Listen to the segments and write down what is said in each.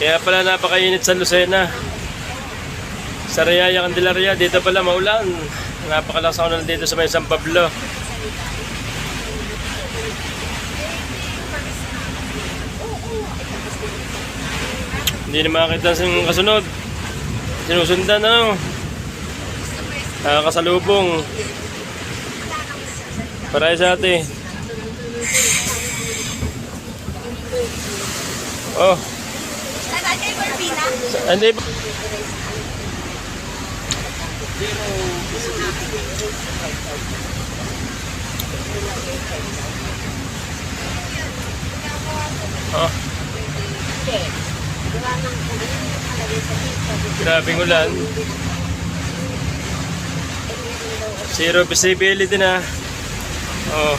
Kaya pala napakainit sa Lucena. Sa Riyaya, Candelaria, dito pala maulan. Napakalakas ako dito sa may San Pablo. Hindi na makakita sa kasunod. Sinusundan ano. Nakakasalubong. Paray sa ate. Oh, Tatay kay Corbina. hindi ba? Oh. Grabing ulan. Zero visibility na. Oh.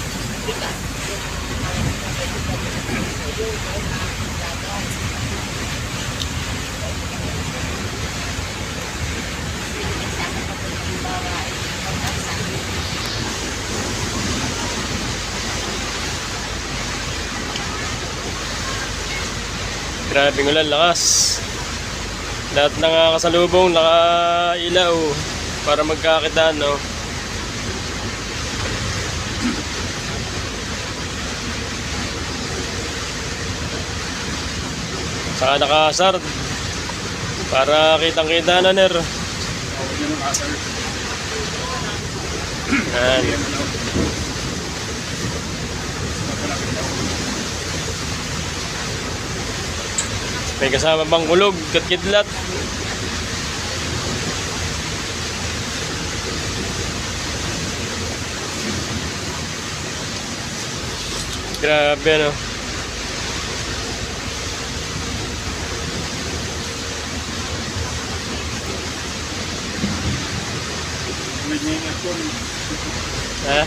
Grabing ulan, lakas. Lahat ng uh, kasalubong nakailaw para magkakita, no? Saka nakasar para kitang-kita na, Ner. Yan. May kasama bang kulog at kidlat? Grabe ano. Ha?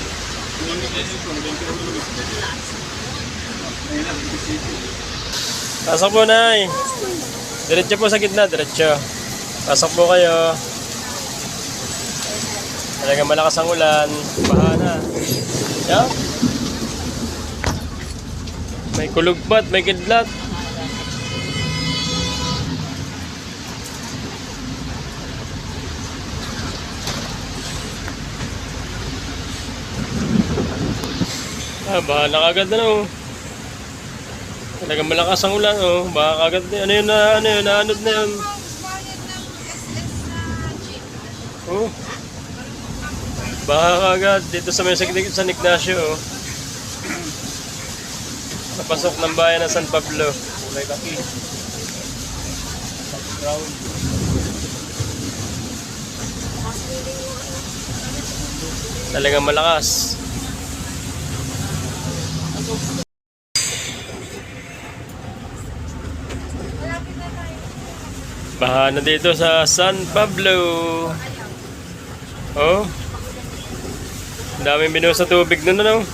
Yung Pasok po na Diretso po sa gitna, diretso. Pasok po kayo. Talagang malakas ang ulan. Baha na. Yan. May kulugbat, may kidlat. Ah, baha na kagad na no. Talagang malakas ang ulan, oh. Baka kagad na, ano yun na, ano yun, naanod na yun. Oh. Baka kagad, dito sa may San San Ignacio, oh. Napasok ng bayan ng San Pablo. Kulay kaki. Brown. Talagang malakas. Baha na dito sa San Pablo. Oh. Daming binuhos sa tubig nun, ano?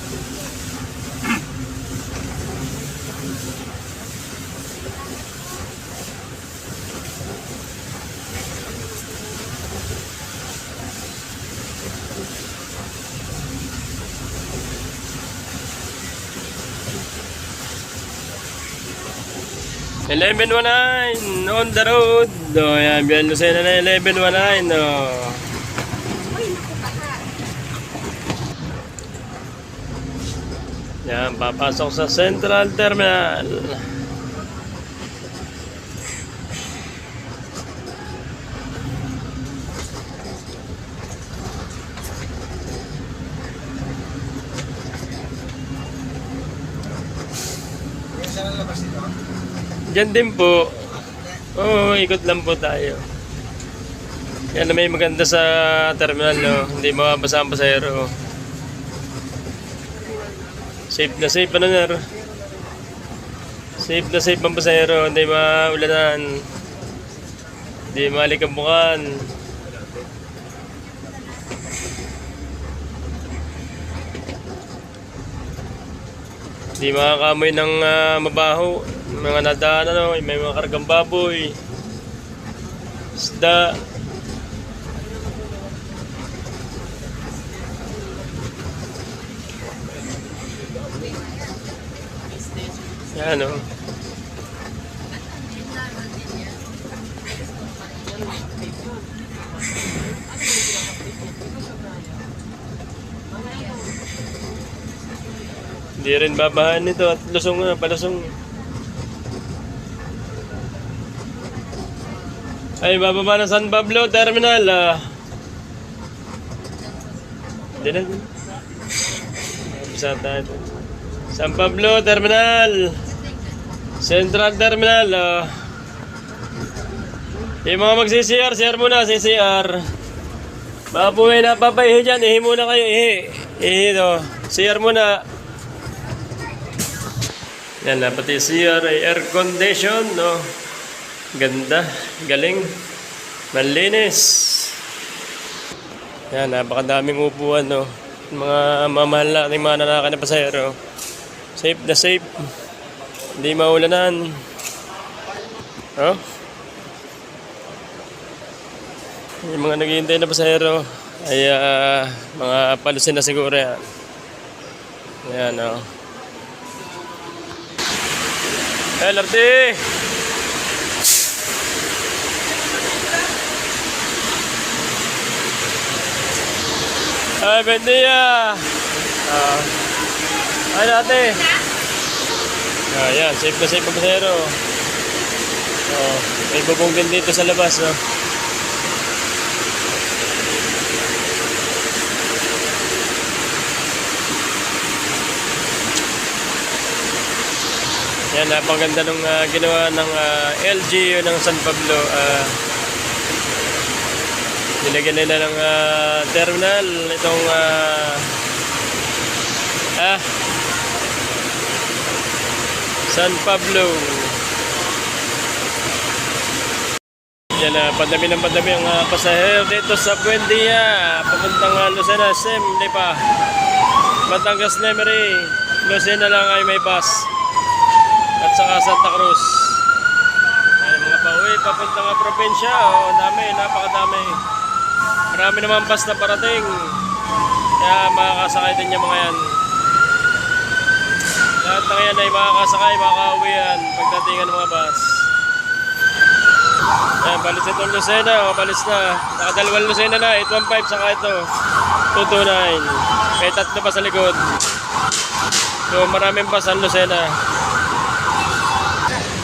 1119 on the road. O, oh, yan. Biyan Lucena na 1119. Oh. Yan, papasok sa Central Terminal. Diyan din po. Oo, ikot lang po tayo. Yan na may maganda sa terminal, no? Hindi mababasa ang pasahero. Safe na safe, ano ner? Safe na safe ang pasahero, hindi maulanan. Hindi malikabukan. Hindi makakamoy ng ah, mabaho. Mga nadaan, ano, may mga kargang baboy. Isda. Yan o. Hindi rin babahan nito at lusong na, palusong. Ay, bababa ng San Pablo Terminal. Ah. Hindi na. Bisa tayo. San Pablo Terminal. Central Terminal. Ah. Yung mga magsi-CR, CR muna, CCR. Baka po may napapaihi dyan, ihi muna kayo, ihi. Ihi to. CR muna. Yan na, pati CR ay air condition, no? Ganda, galing, malinis. Yan, napakadaming upuan, no? Mga mamahal nating mga nanakaw na pasahero. Safe na safe. Hindi maulanan. Oh? Yung mga naghihintay na pasahero ay ah, mga palusin na siguro yan. Yan, oh. LRT! Ay, buen dia! Ah. Ay, ate! Ah, yan, safe na safe ang pasahero. Oh, may bubong din dito sa labas, oh. Yan, napakaganda nung ah, ginawa ng ah, LGU ng San Pablo. ah nilagyan nila ng ah, terminal itong ah ah, San Pablo. Yan na, padami ng padami ang ah, pasahero dito sa Buendia. Papuntang uh, Lucena, Sem, di pa. Batangas Lemery, Lucena lang ay may bus at saka Santa Cruz. Yan mga pauwi, papunta nga probinsya. O, dami, napakadami. Marami naman bus na parating. Kaya makakasakay din yung mga yan. Lahat ng yan ay makakasakay, makakauwi yan pagdating ng mga bus. Yan, balis itong Lucena, o balis na. Nakadalawang Lucena na, 815, saka ito. 229. May tatlo pa sa likod. So maraming bus ang Lucena.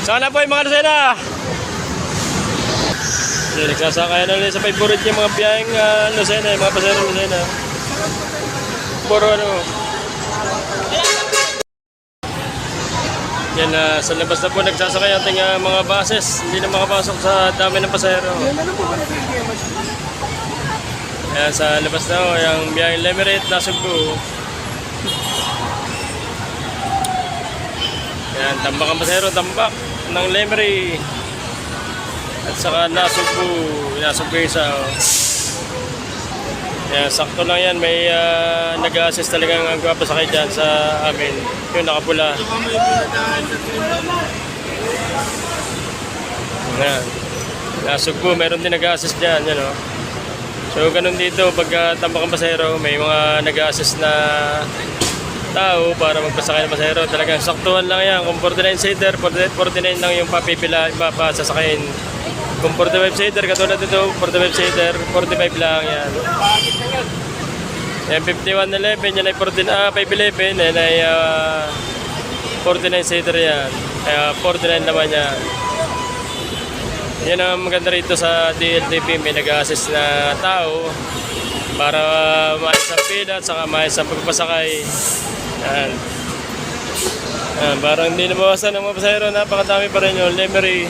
Sana po yung mga Lucena. Yan, nagsasakay na ulit sa favorite yung mga biyaheng uh, Lucena, yung mga pasero Lucena. Puro ano. Yan, ah, sa labas na po nagsasakay ating ah, mga buses. Hindi na makapasok sa dami ng pasahero. Kaya sa labas na ho, yung biyaheng Lemerite, Nasugbu. Yan, tambak ang pasahero, tambak ng Lemery. At saka Nasugbu, Nasugbu isa. Oh. Yan, sakto lang yan, may ah, nag-assist talagang ang papasakay dyan sa amin. Yung nakapula. Yan. Nasugbu, meron din nag-assist dyan, yan o. So, ganun dito, pag uh, tambak ang pasahero, may mga nag-assist na tao para magpasakay ng pasahero. Talagang saktuhan lang yan. Kung 49 seater, 49 lang yung papipila, papasasakayin. Kung 45 seater, katulad ito, 45 seater, 45 lang yan. Yan, 5111, yan ay 14, ah, 511, yan ay ah, 49 seater yan. Kaya 49 naman yan. Yan ang maganda rito sa DLTV, may nag-assist na tao para maayos ang pila at saka maayos ang pagpasakay. Yan. Yan, parang hindi nabawasan ng mga pasahero, napakadami pa rin yung Lemery,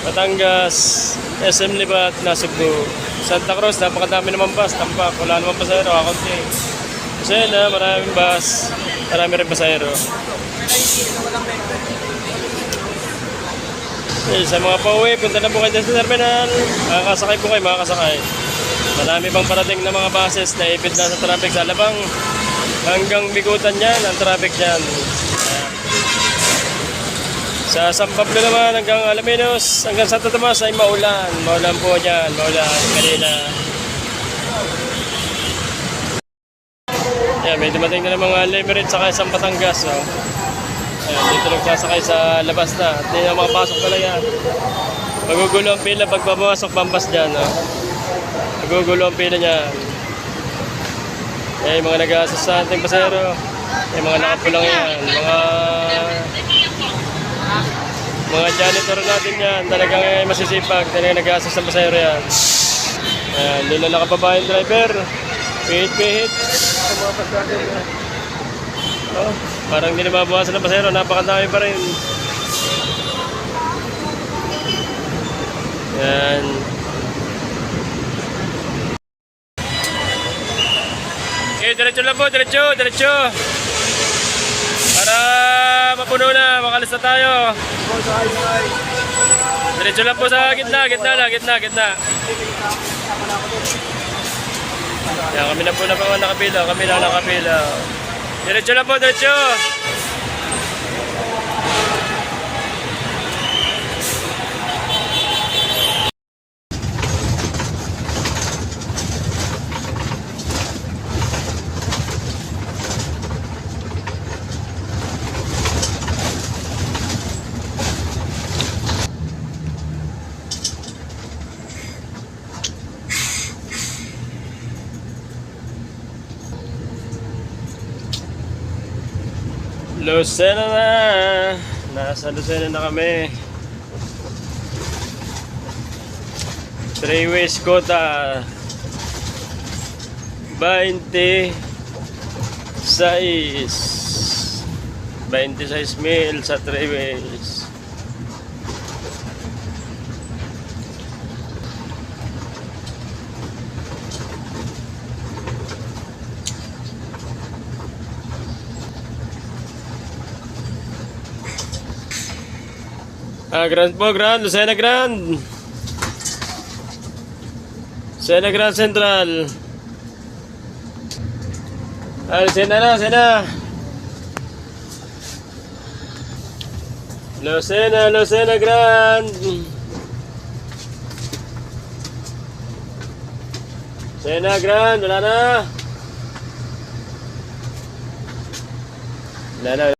Batangas, SM Libat, Nasugbu, Santa Cruz, napakadami naman bus, tampak, wala naman pasahero, kakunti. Kasi na, maraming bus, marami rin pasahero. Eh, sa mga pauwi, punta na po kayo sa terminal. Makakasakay po kayo, makakasakay. Marami pang parating na mga buses na ipit na sa traffic sa Alabang. Hanggang bigutan yan, ang traffic dyan. Ayan. Sa San Pablo naman hanggang Alaminos, hanggang Santo Tomas ay maulan. Maulan po dyan, maulan kanina. Yan, may dumating na ng mga Lemerit sa isang Batangas. Oh. Ayan, dito nagsasakay sa labas na. Hindi na makapasok talaga. Magugulo ang pila pag pumasok pampas dyan. Oh. Magugulo ang pila niya. Yung mga nag-aasas sa ating pasero. Eh, mga nakapulang yan. Mga mga janitor natin yan. Talagang eh, masisipag. Talagang nag-aasas sa pasero yan. Ayan, na nakababa yung driver. Pihit-pihit. Oh, parang hindi na mabawasan ng pasero. Napakadami pa rin. Yan. Okay, diretso lang po, diretso, diretso. Para mapuno na, makalis na tayo. Diretso lang po sa gitna, gitna lang, gitna, gitna. Yan, kami na po na po nakapila, kami na nakapila. Diretso lang po, diretso. Lucena na. Nasa Lucena na kami. Three ways kota. 20 size 26 mil sa three ways. Ah, Grand po, Grand. Lucena Grand. Lucena Grand Central. Ah, Lucena na, Lucena. Lucena, Lucena Grand. Lucena Grand, wala na. Wala.